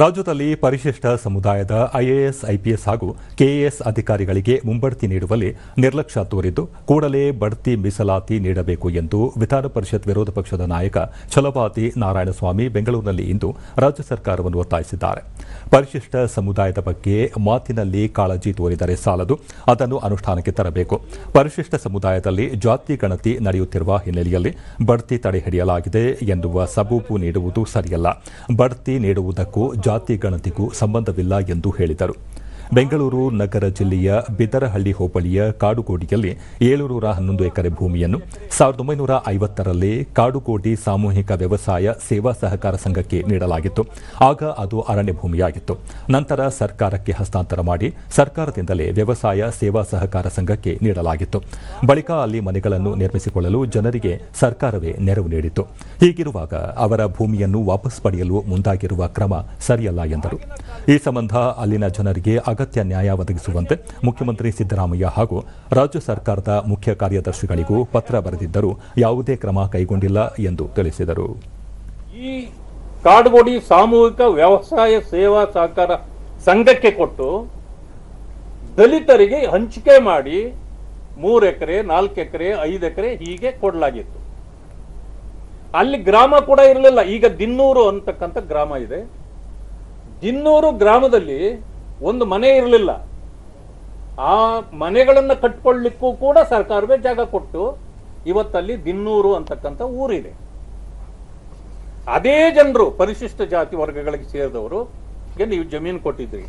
ರಾಜ್ಯದಲ್ಲಿ ಪರಿಶಿಷ್ಟ ಸಮುದಾಯದ ಐಎಎಸ್, ಐಪಿಎಸ್ ಹಾಗೂ ಕೆಎಎಸ್ ಅಧಿಕಾರಿಗಳಿಗೆ ಮುಂಬಡ್ತಿ ನೀಡುವಲ್ಲಿ ನಿರ್ಲಕ್ಷ್ಯ ತೋರಿದ್ದು, ಕೂಡಲೇ ಬಡ್ತಿ ಮೀಸಲಾತಿ ನೀಡಬೇಕು ಎಂದು ವಿಧಾನ ಪರಿಷತ್ ವಿರೋಧ ಪಕ್ಷದ ನಾಯಕ ಛಲವಾದಿ ನಾರಾಯಣಸ್ವಾಮಿ ಬೆಂಗಳೂರಿನಲ್ಲಿ ಇಂದು ರಾಜ್ಯ ಸರ್ಕಾರವನ್ನು ಒತ್ತಾಯಿಸಿದ್ದಾರೆ. ಪರಿಶಿಷ್ಟ ಸಮುದಾಯದ ಬಗ್ಗೆ ಮಾತಿನಲ್ಲಿ ಕಾಳಜಿ ತೋರಿದರೆ ಸಾಲದು, ಅದನ್ನು ಅನುಷ್ಠಾನಕ್ಕೆ ತರಬೇಕು. ಪರಿಶಿಷ್ಟ ಸಮುದಾಯದಲ್ಲಿ ಜಾತಿ ಗಣತಿ ನಡೆಯುತ್ತಿರುವ ಹಿನ್ನೆಲೆಯಲ್ಲಿ ಬಡ್ತಿ ತಡೆಹಿಡಿಯಲಾಗಿದೆ ಎನ್ನುವ ಸಬೂಬು ನೀಡುವುದು ಸರಿಯಲ್ಲ. ಬಡ್ತಿ ನೀಡುವುದಕ್ಕೂ ಜಾತಿ ಗಣತಿಗೂ ಸಂಬಂಧವಿಲ್ಲ ಎಂದು ಹೇಳಿದರು. ಬೆಂಗಳೂರು ನಗರ ಜಿಲ್ಲೆಯ ಬಿದರಹಳ್ಳಿ ಹೋಬಳಿಯ ಕಾಡುಗೋಡಿಯಲ್ಲಿ ಏಳುನೂರ ಹನ್ನೊಂದು ಎಕರೆ ಭೂಮಿಯನ್ನು ಸಾವಿರದ ಒಂಬೈನೂರ ಐವತ್ತರಲ್ಲಿ ಕಾಡುಗೋಡಿ ಸಾಮೂಹಿಕ ವ್ಯವಸಾಯ ಸೇವಾ ಸಹಕಾರ ಸಂಘಕ್ಕೆ ನೀಡಲಾಗಿತ್ತು. ಆಗ ಅದು ಅರಣ್ಯ ಭೂಮಿಯಾಗಿತ್ತು. ನಂತರ ಸರ್ಕಾರಕ್ಕೆ ಹಸ್ತಾಂತರ ಮಾಡಿ ಸರ್ಕಾರದಿಂದಲೇ ವ್ಯವಸಾಯ ಸೇವಾ ಸಹಕಾರ ಸಂಘಕ್ಕೆ ನೀಡಲಾಗಿತ್ತು. ಬಳಿಕ ಅಲ್ಲಿ ಮನೆಗಳನ್ನು ನಿರ್ಮಿಸಿಕೊಳ್ಳಲು ಜನರಿಗೆ ಸರ್ಕಾರವೇ ನೆರವು ನೀಡಿತ್ತು. ಹೀಗಿರುವಾಗ ಅವರ ಭೂಮಿಯನ್ನು ವಾಪಸ್ ಪಡೆಯಲು ಮುಂದಾಗಿರುವ ಕ್ರಮ ಸರಿಯಲ್ಲ ಎಂದರು. ಈ ಸಂಬಂಧ ಅಲ್ಲಿನ ಜನರಿಗೆ ಅಗತ್ಯ ನ್ಯಾಯ ಒದಗಿಸುವಂತೆ ಮುಖ್ಯಮಂತ್ರಿ ಸಿದ್ದರಾಮಯ್ಯ ಹಾಗೂ ರಾಜ್ಯ ಸರ್ಕಾರದ ಮುಖ್ಯ ಕಾರ್ಯದರ್ಶಿಗಳಿಗೂ ಪತ್ರ ಬರೆದಿದ್ದರೂ ಯಾವುದೇ ಕ್ರಮ ಕೈಗೊಂಡಿಲ್ಲ ಎಂದು ತಿಳಿಸಿದರು. ಈ ಕಾಡುಗೋಡಿ ಸಾಮೂಹಿಕ ವ್ಯವಸಾಯ ಸೇವಾ ಸಹಕಾರ ಸಂಘಕ್ಕೆ ಕೊಟ್ಟು ದಲಿತರಿಗೆ ಹಂಚಿಕೆ ಮಾಡಿ ಮೂರು ಎಕರೆ, ನಾಲ್ಕು ಎಕರೆ, ಐದು ಎಕರೆ ಹೀಗೆ ಕೊಡಲಾಗಿತ್ತು. ಅಲ್ಲಿ ಗ್ರಾಮ ಕೂಡ ಇರಲಿಲ್ಲ. ಈಗ ದಿನ್ನೂರು ಅಂತಕ್ಕಂಥ ಗ್ರಾಮ ಇದೆ. ದಿನ್ನೂರು ಗ್ರಾಮದಲ್ಲಿ ಒಂದು ಮನೆ ಇರಲಿಲ್ಲ. ಆ ಮನೆಗಳನ್ನು ಕಟ್ಕೊಳ್ಳಿಕ್ಕೂ ಕೂಡ ಸರ್ಕಾರವೇ ಜಾಗ ಕೊಟ್ಟು ಇವತ್ತಲ್ಲಿ ದಿನ್ನೂರು ಅಂತಕ್ಕಂಥ ಊರಿದೆ. ಅದೇ ಜನರು ಪರಿಶಿಷ್ಟ ಜಾತಿ ವರ್ಗಗಳಿಗೆ ಸೇರಿದವರು ನೀವು ಜಮೀನು ಕೊಟ್ಟಿದ್ರಿ?